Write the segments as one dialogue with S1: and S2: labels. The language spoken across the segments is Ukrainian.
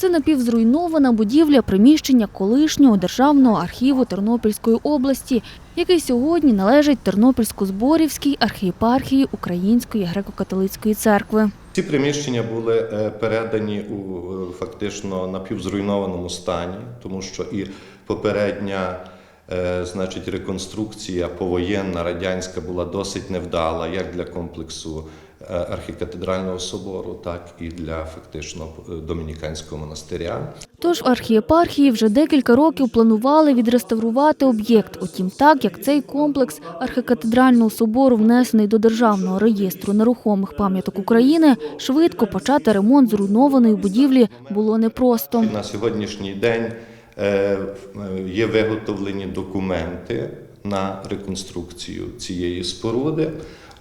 S1: Це напівзруйнована будівля приміщення колишнього державного архіву Тернопільської області, який сьогодні належить Тернопільсько-Зборівській архієпархії Української греко-католицької церкви.
S2: Ці приміщення були е, передані у е, фактично напівзруйнованому стані, тому що і попередня значить, реконструкція повоєнна радянська була досить невдала, як для комплексу е, архікатедрального собору, так і для фактично е, домініканського монастиря.
S1: Тож в архієпархії вже декілька років планували відреставрувати об'єкт. Утім, так як цей комплекс архікатедрального собору внесений до Державного реєстру нерухомих пам'яток України, швидко почати ремонт зруйнованої будівлі було непросто.
S2: На сьогоднішній день е, е, є виготовлені документи на реконструкцію цієї споруди.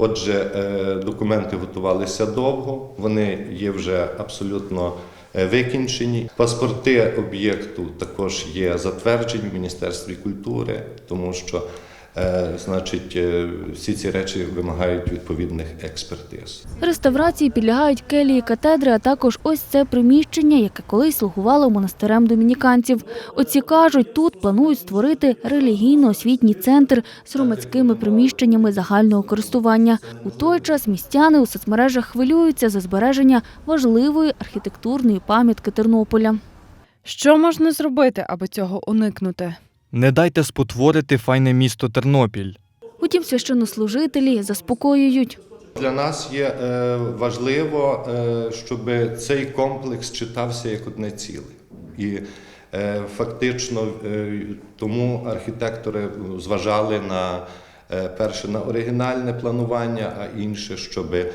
S2: Отже, е, документи готувалися довго, вони є вже абсолютно е, викінчені. Паспорти об'єкту також є затверджені в Міністерстві культури, тому що е, значить, е, всі ці речі вимагають відповідних експертиз.
S1: Реставрації підлягають келії катедри, а також ось це приміщення, яке колись слугувало монастирем домініканців. Отці кажуть, тут планують створити релігійно-освітній центр з громадськими приміщеннями загального користування. У той час містяни у соцмережах хвилюються за збереження важливої архітектурної пам'ятки Тернополя.
S3: Що можна зробити, аби цього уникнути?
S4: Не дайте спотворити файне місто Тернопіль.
S1: Утім, священнослужителі заспокоюють.
S2: Для нас є е, важливо, е, щоб цей комплекс читався як одне ціле. І е, фактично е, тому архітектори зважали на е, перше на оригінальне планування, а інше, щоб е,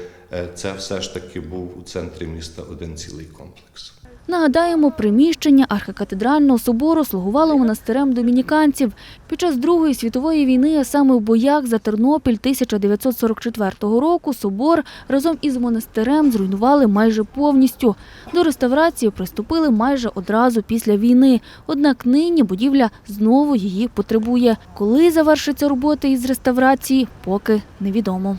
S2: це все ж таки був у центрі міста один цілий комплекс.
S1: Нагадаємо, приміщення архікатедрального собору слугувало монастирем домініканців. Під час Другої світової війни, а саме в боях за Тернопіль 1944 року, собор разом із монастирем зруйнували майже повністю. До реставрації приступили майже одразу після війни. Однак нині будівля знову її потребує. Коли завершаться роботи із реставрації, поки невідомо.